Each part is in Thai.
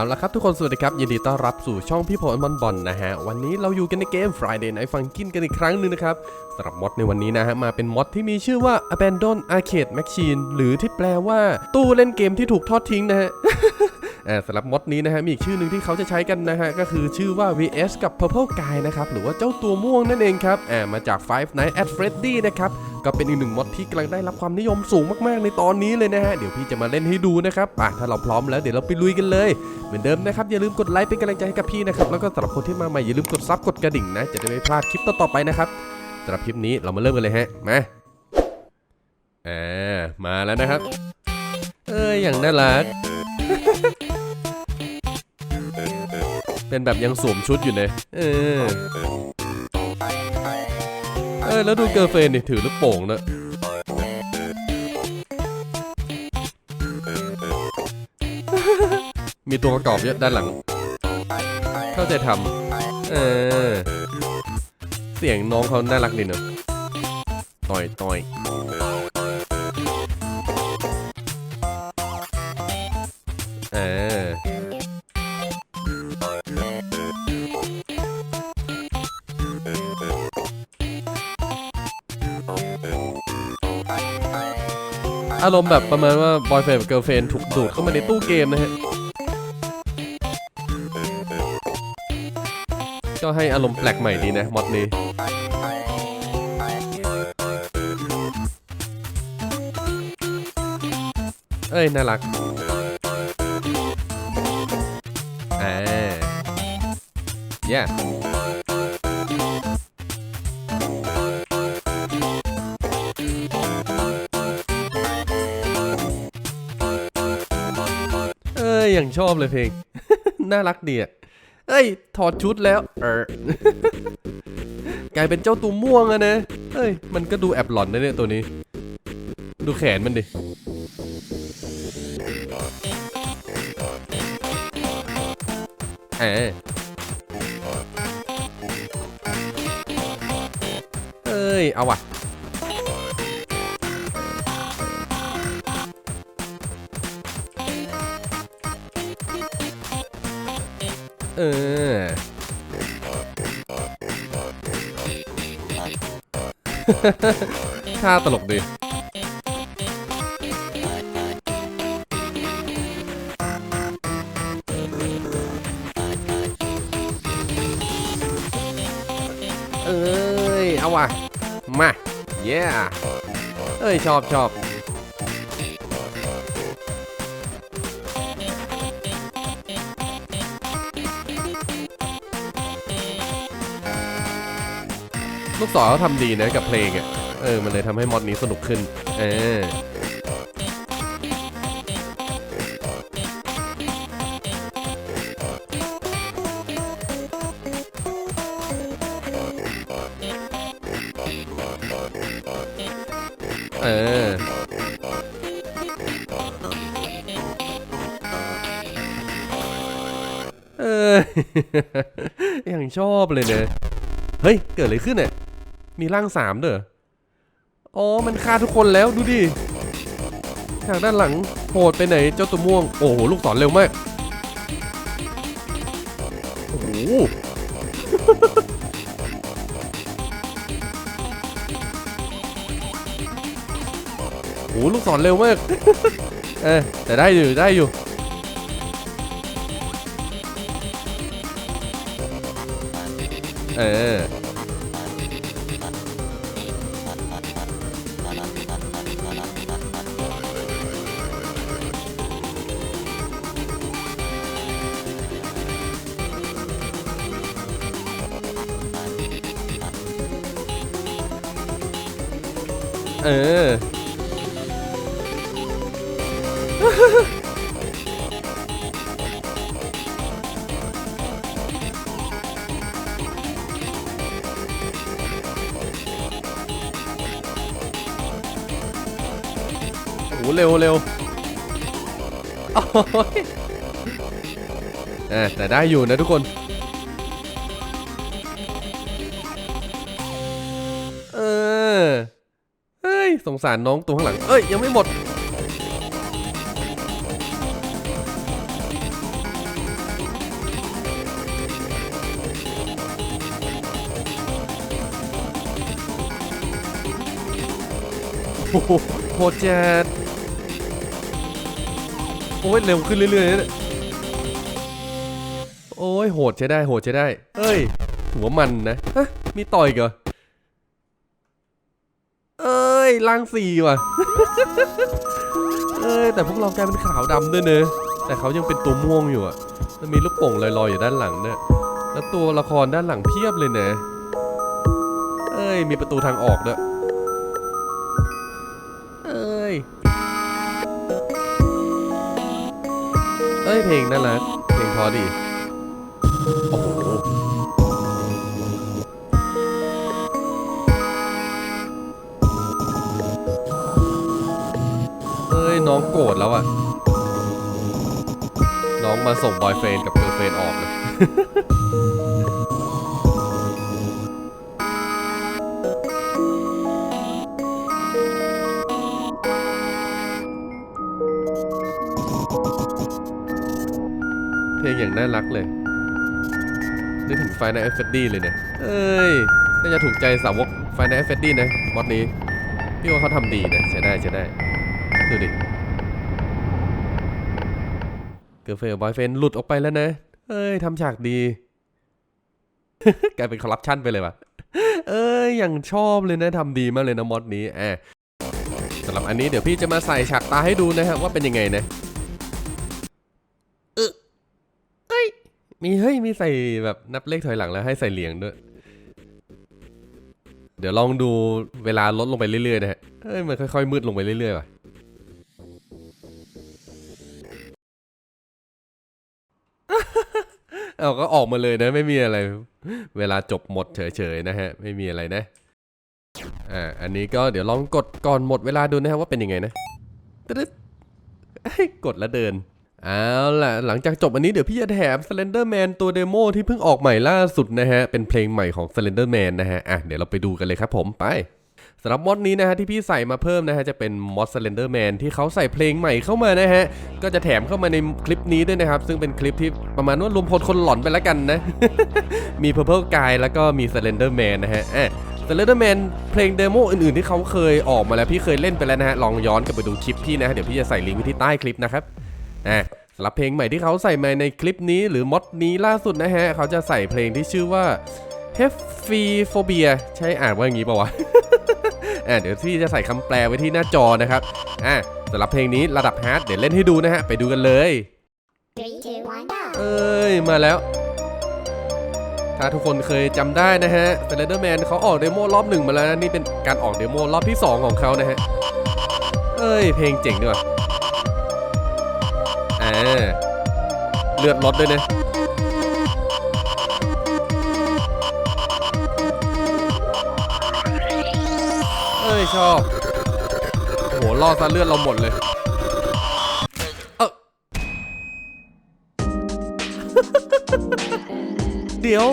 เอาละครับทุกคนสวัสดีครับ ยินดีต้อนรับสู่ช่องพี่พลบอลบอลนะฮะ วันนี้เราอยู่กันในเกม Friday Night Funkin กันอีกครั้งหนึ่งนะครับสำหรับมอดในวันนี้นะฮะ มาเป็นมอดที่มีชื่อว่า Abandon Arcade Machine หรือที่แปลว่า ตู้เล่นเกมที่ถูกทอดทิ้งนะฮะ สำหรับมดนี้นะฮะมีอีกชื่อหนึ่งที่เขาจะใช้กันนะฮะก็คือชื่อว่า VS กับ Purple Guy นะครับหรือว่าเจ้าตัวม่วงนั่นเองครับอ่ามาจาก Five Nights at Freddy นะครับก็เป็นอีกหนึ่งมดที่กำลังได้รับความนิยมสูงมากๆ ในตอนนี้เลยนะฮะ เดี๋ยวพี่จะมาเล่นให้ดูนะครับอะถ้าเราพร้อมแล้วเดี๋ยวเราไปลุยกันเลย เหมือนเดิมนะครับ อย่าลืมกดไลค์เป็นกำลังใจให้กับพี่นะครับ แล้วก็สำหรับคนที่มาใหม่อย่าลืมกดซับกดกระดิ่งนะ จะได้ไม่พลาดคลิปต่อๆไปนะครับสำหรับคลิปนี้เรามาเริ่มกันเลยฮะ มาอ่ามาแล้วนะครับ เอ้ยอย่างน่ารัก เป็นแบบยังสวมชุดอยู่เลย เออ เออ แล้วดูเกิร์ลเฟรนด์นี่ถือลูกโป่งนะมีตัวประกอบเยอะด้านหลัง เข้าใจทำเออ เสียงน้องเขาน่ารักดีเนอะต่อยต่อย อารมณ์แบบประมาณว่าบอยเฟรนกับเกิร์ลเฟรนถูกดูดเข้ามาในตู้เกมนะฮะ ก็ให้อารมณ์แปลกใหม่ดีนะมอดนี้เอ้ย น่ารักอ่า yeah ยอย่างชอบเลยเพลง น่ารักดีอะเอ้ย ถอดชุดแล้ว เออกลายเป็นเจ้าตัวม่วงอะนะเอ้ย มันก็ดูแอบหลอนนะเนี่ยตัวนี้ ดูแขนมันดิ เออเอ้ย เอาว่ะ ท่าตลกดีเอ้ย เอาว่ะ มา เย้ เอ้ย ชอบชอบ ลูกศรเขาทำดีนะกับเพลงอะ เออ มันเลยทำให้มอดนี้สนุกขึ้น เออเออ เออย่างชอบเลยเนอะเฮ้ย เกิดอะไรขึ้นเนี่ย มีร่างสามเด้ออ๋อ มันฆ่าทุกคนแล้วดูดิทางด้านหลังโหดไปไหนเจ้าตัวม่วง โอ้โห ลูกศรเร็วมาก โอ้โห โอ้โห ลูกศรเร็วมาก เออแต่ได้อยู่ ได้อยู่เออ เออ โอ้โหเร็วเร็วโอ้ยเออแต่ได้อยู่นะทุกคน สงสารน้องตัวข้างหลัง เอ้ย ยังไม่หมดโหโหดแจดโอ้ย เร็วขึ้นเรื่อยๆเนี่ยโอ้ย โหดใช้ได้ โหดใช้ได้ เอ้ย หัวมันนะ ฮะ มีต่อยเหรอ ยล่างสี่ว่ะ เอ้ยแต่พวกเรากลายเป็นขาวดำด้วยเนอะแต่เขายังเป็นตัวม่วงอยู่อะมันมีลูกโป่งลอยๆอยู่ด้านหลังเนี่ยแล้วตัวละครด้านหลังเพียบเลยเนะเอ้ยมีประตูทางออกด้วยเอ้ยเอ้ยเพลงน่ารักเพลงพอดีโอ้โห น้องโกรธแล้วอะน้องมาส่งบอยเฟรนกับเกิร์ลเฟรนออกเลยเพลงอย่างน่ารักเลยนึกถึงไฟในเอฟเฟดดี้เลยเนี่ย เอ้ย น่าจะถูกใจสาวกไฟในเอฟเฟดดี้นะมอดนี้ พี่ว่าเขาทำดีนะใช้ได้ใช้ได้ ดูดิ เกิร์ลเฟลบอยเฟนหลุดออกไปแล้วนะ เอ้ยทำฉากดี กลายเป็นคอร์รัปชันไปเลยว่ะ เอ้ยอย่างชอบเลยนะทำดีมากเลยนะมอดนี้อะสำหรับอันนี้เดี๋ยวพี่จะมาใส่ฉากตาให้ดูนะครับว่าเป็นยังไงนะเฮ้ยมีเฮ้ยมีใส่แบบนับเลขถอยหลังแล้วให้ใส่เหรียญด้วย เดี๋ยวลองดูเวลาลดลงไปเรื่อยๆนะฮะเฮ้ยมันค่อยๆมืดลงไปเรื่อยๆว่ะ เอาก็ออกมาเลยนะ ไม่มีอะไร เวลาจบหมดเฉยๆนะฮะ ไม่มีอะไรนะ อ่า อันนี้ก็เดี๋ยวลองกดก่อนหมดเวลาดูนะครับว่าเป็นยังไงนะตึ๊ดกดแล้วเดิน เอาล่ะ หลังจากจบอันนี้เดี๋ยวพี่จะแถม Slender Man ตัวเดโมที่เพิ่งออกใหม่ล่าสุดนะฮะ เป็นเพลงใหม่ของ Slender Man นะฮะ อะ เดี๋ยวเราไปดูกันเลยครับผม ไป สำหรับมอดนี้นะฮะที่พี่ใส่มาเพิ่มนะฮะจะเป็นมอด Slender Man ที่เขาใส่เพลงใหม่เข้ามานะฮะ ก็จะแถมเข้ามาในคลิปนี้ด้วยนะครับ ซึ่งเป็นคลิปที่ประมาณว่ารวมพลคนหลอนไปแล้วกันนะ มี Purple Guy แล้วก็มี Slender Man นนะฮะอะ Slender Man เพลงเดโมอื่นๆที่เขาเคยออกมาแล้วพี่เคยเล่นไปแล้วนะฮะ ลองย้อนกลับไปดูคลิปพี่นะฮะเดี๋ยวพี่จะใส่ลิงก์ไว้ที่ใต้คลิปนะครับอะสำหรับเพลงใหม่ที่เขาใส่มาในคลิปนี้หรือมอดนี้ล่าสุดนะฮะเขาจะใส่เพลงที่ชื่อว่า h e f i p h o b i a ใช่อ่านว่าอย่างนี้ป่าวะ อะเดี๋ยวพี่จะใส่คำแปลไว้ที่หน้าจอนะครับอะสำหรับเพลงนี้ระดับฮาร์ดเดี๋ยวเล่นให้ดูนะฮะไปดูกันเลย Three, two, one, go. เอ้ยมาแล้ว ถ้าทุกคนเคยจำได้นะฮะ Slenderman เขาออกเดโมรอบหนึ่งมาแล้วนะนี่เป็นการออกเดโมรอบที่ 2 ของเขานะฮะเอ้ยเพลงเจ๋งด้วยว่ะอ่าเลือดลดด้วยนะ ชอบ โอ้โหล่อซะเลือดเราหมดเลย เออเดี๋ยว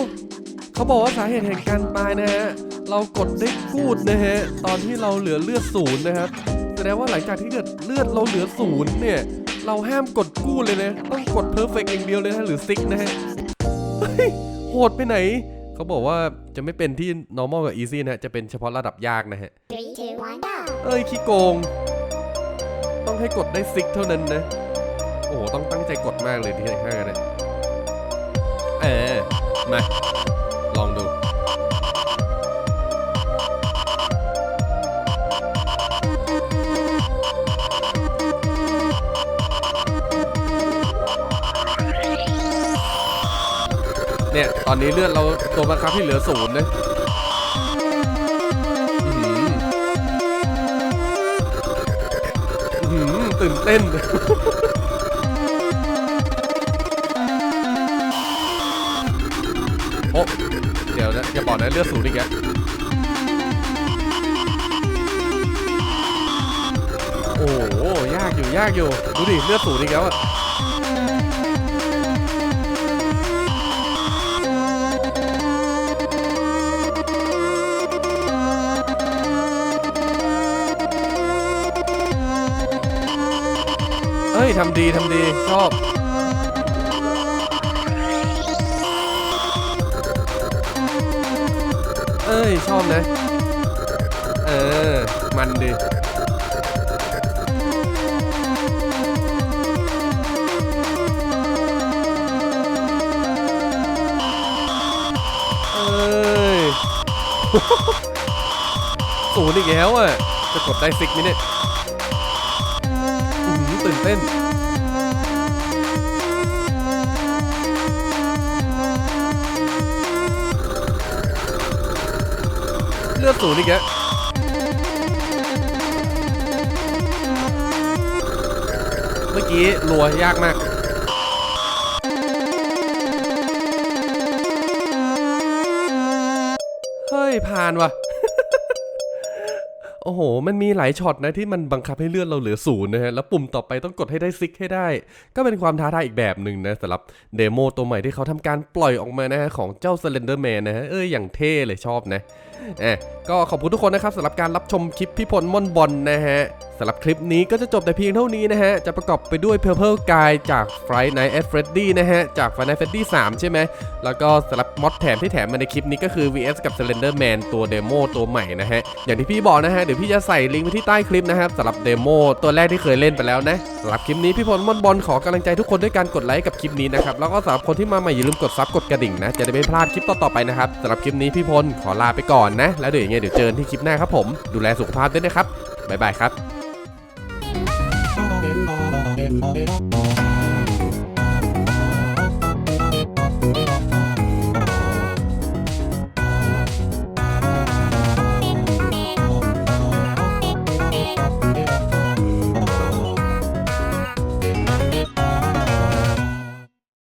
เขาบอกว่าสาเหตุแห่งการตายนะฮะ เรากดได้กูดนะฮะ ตอนที่เราเหลือเลือดศูนย์นะครับแสดงว่าหลังจากที่เกิดเลือดเราเหลือศูนย์เนี่ย เราห้ามกดกู้เลยนะ ต้องกดเพอร์เฟกอย่างเดียวเลยนะหรือซิกนะฮะโหดไปไหน เขาบอกว่าจะไม่เป็นที่ normal กับ easy นะฮะ จะเป็นเฉพาะระดับยากนะฮะ Three, two, one, go. เอ้ยขี้โกง ต้องให้กดได้ซิกเท่านั้นนะ โอ้โหต้องตั้งใจกดมากเลยที่ห้ากันนะเออมา ตอนนี้เลือดเราตัวบังคับที่เหลือศูนย์นะหืออื้อหือตื่นเต้น โอ้เดี๋ยวนะอย่าบอกนะเลือดสูงอีกแล้วโอ้ยากอยู่ยากอยู่ ดูดิ เลือดสูงอีกแล้วอะ ยทำดีทำดีชอบเอ้ยชอบนะเออ มันดีศูนย์อีกแล้วอะ จะกดได้ซิกมิเนี่ย เต้นเลือดสูงอีกแกเมื่อกี้รัวยากมาก โอ้โห มันมีหลายช็อตนะที่มันบังคับให้เลือดเราเหลือศูนย์นะฮะ แล้วปุ่มต่อไปต้องกดให้ได้ซิกให้ได้ ก็เป็นความท้าทายอีกแบบหนึ่งนะสำหรับเดโมตัวใหม่ที่เขาทำการปล่อยออกมานะฮะของเจ้า Slenderman นะฮะ เอ้ยอย่างเท่เลยชอบนะ เอ่ก็ขอบคุณทุกคนนะครับสำหรับการรับชมคลิปพี่พลม่อนบอลนะฮะสำหรับคลิปนี้ก็จะจบแต่เพียงเท่านี้นะฮะ จะประกอบไปด้วย Purple Guy จาก Friday Night at Freddy นะฮะ จาก Friday Night Freddy 3 ใช่ไหม แล้วก็สำหรับมอดแถมที่แถมมาในคลิปนี้ก็คือ VS กับ Slender Man ตัวเดโมตัวใหม่นะฮะ อย่างที่พี่บอกนะฮะ เดี๋ยวพี่จะใส่ลิงก์ไว้ที่ใต้คลิปนะครับสำหรับเดโมตัวแรกที่เคยเล่นไปแล้วนะสำหรับคลิปนี้พี่พลมอนบอลขอกำลังใจทุกคนด้วยการกดไลค์กับคลิปนี้นะครับ แล้วก็สำหรับคนที่มาใหม่อย่าลืมกดซับกดกระดิ่งนะ จะได้ไม่พลาดคลิปต่อๆไปนะครับสำหรับคลิปนี้พี่พลขอลาไปก่อนนะ แล้วเดี๋ยวยังไงเดี๋ยวเจอกันที่คลิปหน้าครับผม ดูแลสุขภาพด้วยนะครับ บ๊ายบายครับ